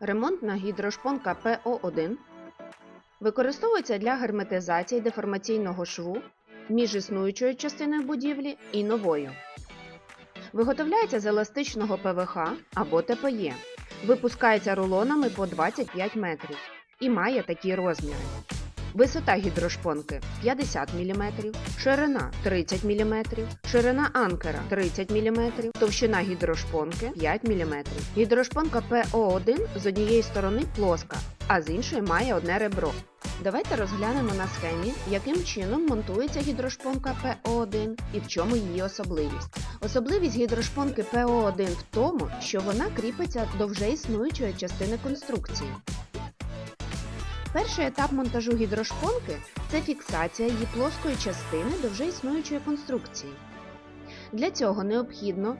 Ремонтна гідрошпонка ПО1 використовується для герметизації деформаційного шву між існуючою частиною будівлі і новою. Виготовляється з еластичного ПВХ або ТПЄ. Випускається рулонами по 25 метрів і має такі розміри. Висота гідрошпонки 50 мм, ширина 30 мм, ширина анкера 30 мм, товщина гідрошпонки 5 мм. Гідрошпонка ПО1 з однієї сторони плоска, а з іншої має одне ребро. Давайте розглянемо на схемі, яким чином монтується гідрошпонка ПО1 і в чому її особливість. Особливість гідрошпонки ПО1 в тому, що вона кріпиться до вже існуючої частини конструкції. Перший етап монтажу гідрошпонки це фіксація її плоскої частини до вже існуючої конструкції. Для цього необхідно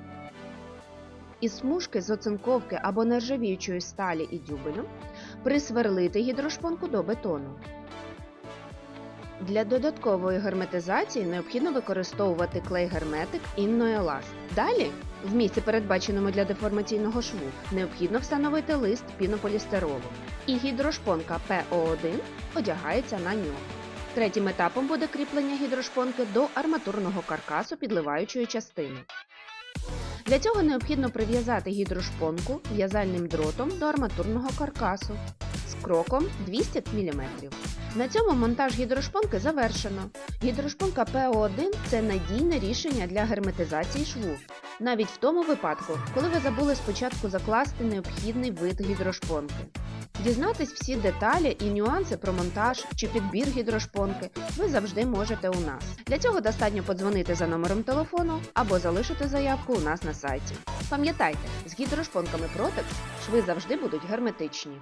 із смужки з оцинковки або нержавіючої сталі і дюбелю присверлити гідрошпонку до бетону. Для додаткової герметизації необхідно використовувати клей-герметик інноеласт. Далі, в місці, передбаченому для деформаційного шву, необхідно встановити лист пінополістиролу. І гідрошпонка ПО1 одягається на нього. Третім етапом буде кріплення гідрошпонки до арматурного каркасу підливаючої частини. Для цього необхідно прив'язати гідрошпонку в'язальним дротом до арматурного каркасу кроком 200 мм. На цьому монтаж гідрошпонки завершено. Гідрошпонка ПО1 це надійне рішення для герметизації шву, навіть в тому випадку, коли ви забули спочатку закласти необхідний вид гідрошпонки. Дізнатись всі деталі і нюанси про монтаж чи підбір гідрошпонки ви завжди можете у нас. Для цього достатньо подзвонити за номером телефону або залишити заявку у нас на сайті. Пам'ятайте, з гідрошпонками Protex шви завжди будуть герметичні.